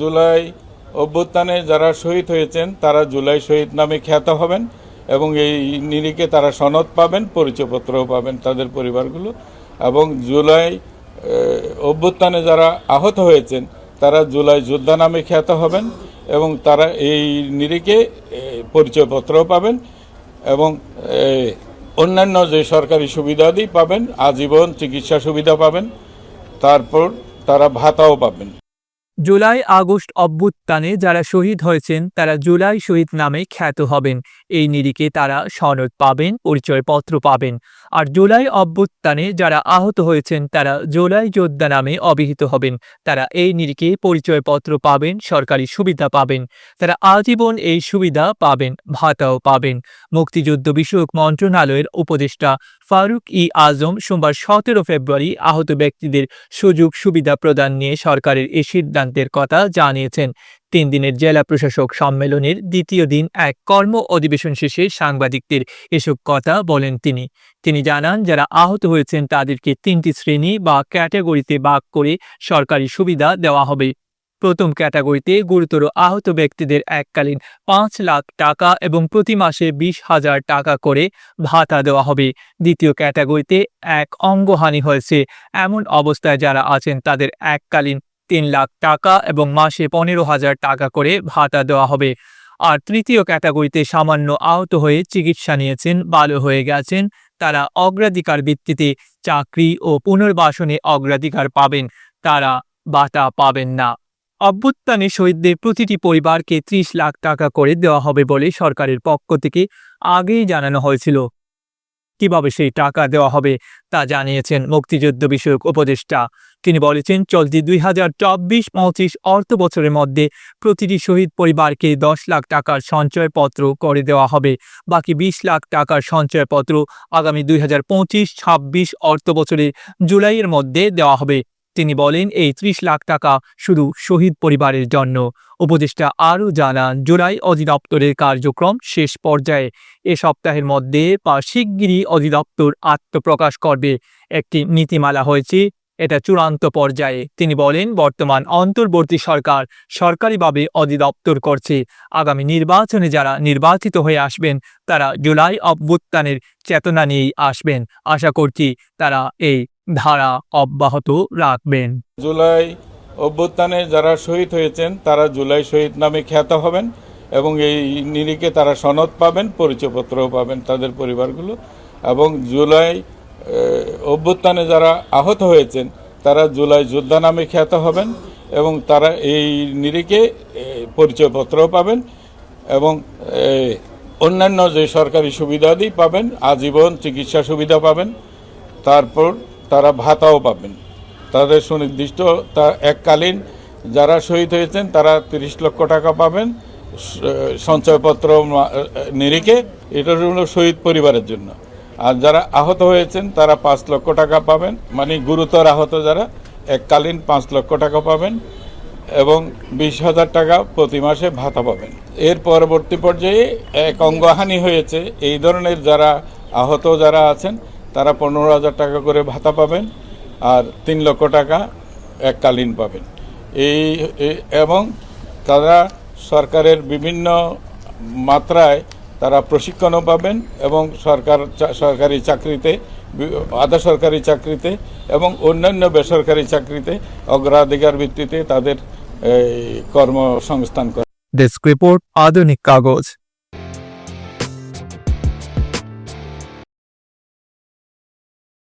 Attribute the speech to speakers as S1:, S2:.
S1: জুলাই অভ্যুত্থানে যারা শহীদ হয়েছেন, তারা জুলাই শহীদ নামে খ্যাত হবেন এবং এই নিরিখে তারা সনদ পাবেন, পরিচয়পত্রও পাবেন তাদের পরিবারগুলো এবং জুলাই অভ্যুত্থানে যারা আহত হয়েছেন, তারা জুলাই যোদ্ধা নামে খ্যাত হবেন এবং তারা এই নিরিখে পরিচয়পত্রও পাবেন এবং অন্যান্য যে সরকারি সুবিধাদি পাবেন, আজীবন চিকিৎসা সুবিধা পাবেন, তারপর তারা ভাতাও পাবেন।
S2: জুলাই আগস্ট অভ্যুত্থানে যারা শহীদ হয়েছেন, তারা জুলাই শহীদ নামে খ্যাত হবেন। এই নিরিখে তারা সনদ পাবেন, পরিচয়পত্র পাবেন। আর জুলাই অভ্যুত্থানে যারা আহত হয়েছেন, তারা জুলাই যোদ্ধা নামে অভিহিত হবেন। তারা এই নিরিখে পরিচয়পত্র পাবেন, সরকারি সুবিধা পাবেন। তারা আজীবন এই সুবিধা পাবেন, ভাতাও পাবেন। মুক্তিযুদ্ধ বিষয়ক মন্ত্রণালয়ের উপদেষ্টা ফারুক ই আজম সোমবার সতেরো ফেব্রুয়ারি আহত ব্যক্তিদের সুযোগ সুবিধা প্রদান নিয়ে সরকারের এই সিদ্ধান্তের কথা জানিয়েছেন। তিন দিনের জেলা প্রশাসক সম্মেলনের দ্বিতীয় দিন এক কর্ম অধিবেশন শেষে সাংবাদিকদের এসব কথা বলেন তিনি। তিনি জানান, যারা আহত হয়েছেন তাদেরকে তিনটি শ্রেণি বা ক্যাটাগরিতে ভাগ করে সরকারি সুবিধা দেওয়া হবে। প্রথম ক্যাটাগরিতে গুরুতর আহত ব্যক্তিদের এককালীন পাঁচ লাখ টাকা এবং প্রতি মাসে বিশ হাজার টাকা করে ভাতা দেওয়া হবে। দ্বিতীয় ক্যাটাগরিতে এক অঙ্গহানি হয়েছে। এমন অবস্থায় যারা আছেন তাদের এককালীন তিন লাখ টাকা এবং মাসে পনেরো হাজার টাকা করে ভাতা দেওয়া হবে। আর তৃতীয় ক্যাটাগরিতে সামান্য আহত হয়ে চিকিৎসা নিয়েছেন, ভালো হয়ে গেছেন, তারা অগ্রাধিকার ভিত্তিতে চাকরি ও পুনর্বাসনে অগ্রাধিকার পাবেন, তারা ভাতা পাবেন না। অভ্যুত্থানে শহীদদের প্রতিটি পরিবারকে ত্রিশ লাখ টাকা করে দেওয়া হবে বলে সরকারের পক্ষ থেকে আগেই জানানো হয়েছিল। কীভাবে সেই টাকা দেওয়া হবে তা জানিয়েছেন মুক্তিযুদ্ধ বিষয়ক উপদেষ্টা তিনি বলেছেন, চলতি দুই হাজার চব্বিশ পঁচিশ অর্থ বছরের মধ্যে প্রতিটি শহীদ পরিবারকে দশ লাখ টাকার সঞ্চয়পত্র করে দেওয়া হবে। বাকি বিশ লাখ টাকার সঞ্চয়পত্র আগামী দুই হাজার পঁচিশ ছাব্বিশ অর্থ বছরের জুলাইয়ের মধ্যে দেওয়া হবে। তিনি বলেন, এই ত্রিশ লাখ টাকা শুধু শহীদ পরিবারের জন্য। উপদেষ্টা আরও জানান, জুলাই অধিদপ্তরের কার্যক্রম শেষ পর্যায়ে। এ সপ্তাহের মধ্যে বা শিগগিরই অধিদপ্তর আত্মপ্রকাশ করবে। একটি নীতিমালা হয়েছে এটা চূড়ান্ত পর্যায়ে। তিনি বলেন, বর্তমান অন্তর্বর্তী সরকার সরকারিভাবে অধিদপ্তর করছে। আগামী নির্বাচনে যারা নির্বাচিত হয়ে আসবেন, তারা জুলাই অভ্যুত্থানের চেতনা নিয়েই আসবেন। আশা করছি তারা এই ধারা অব্যাহত রাখবেন।
S1: জুলাই অভ্যুত্থানে যারা শহীদ হয়েছেন, তারা জুলাই শহীদ নামে খ্যাত হবেন এবং এই নিরিখে তারা সনদ পাবেন, পরিচয়পত্রও পাবেন তাদের পরিবারগুলো এবং জুলাই অভ্যুত্থানে যারা আহত হয়েছেন, তারা জুলাই যোদ্ধা নামে খ্যাত হবেন এবং তারা এই নিরিখে পরিচয়পত্রও পাবেন এবং অন্যান্য যে সরকারি সুবিধাদি পাবেন, আজীবন চিকিৎসা সুবিধা পাবেন। তারপর তারা ভাতাও পাবেন। তাদের সুনির্দিষ্ট তা এককালীন যারা শহীদ হয়েছেন, তারা তিরিশ লক্ষ টাকা পাবেন। সঞ্চয়পত্র নিরিখে। এটা হলো শহীদ পরিবারের জন্য। আর যারা আহত হয়েছেন, তারা পাঁচ লক্ষ টাকা পাবেন। মানে গুরুতর আহত যারা, এককালীন পাঁচ লক্ষ টাকা পাবেন এবং বিশ হাজার টাকা প্রতি মাসে ভাতা পাবেন। এর পরবর্তী পর্যায়ে এক অঙ্গহানি হয়েছে। এই ধরনের যারা আহত যারা আছেন, তারা পনেরো হাজার টাকা করে ভাতা পাবেন আর তিন লক্ষ টাকা এককালীন পাবেন। এই এবং তারা সরকারের বিভিন্ন মাত্রায় তারা প্রশিক্ষণও পাবেন এবং সরকার সরকারি চাকরিতে আধা সরকারি চাকরিতে এবং অন্যান্য বেসরকারি চাকরিতে অগ্রাধিকার ভিত্তিতে তাদের কর্মসংস্থান করে।
S2: ডেস্ক রিপোর্ট আধুনিক কাগজ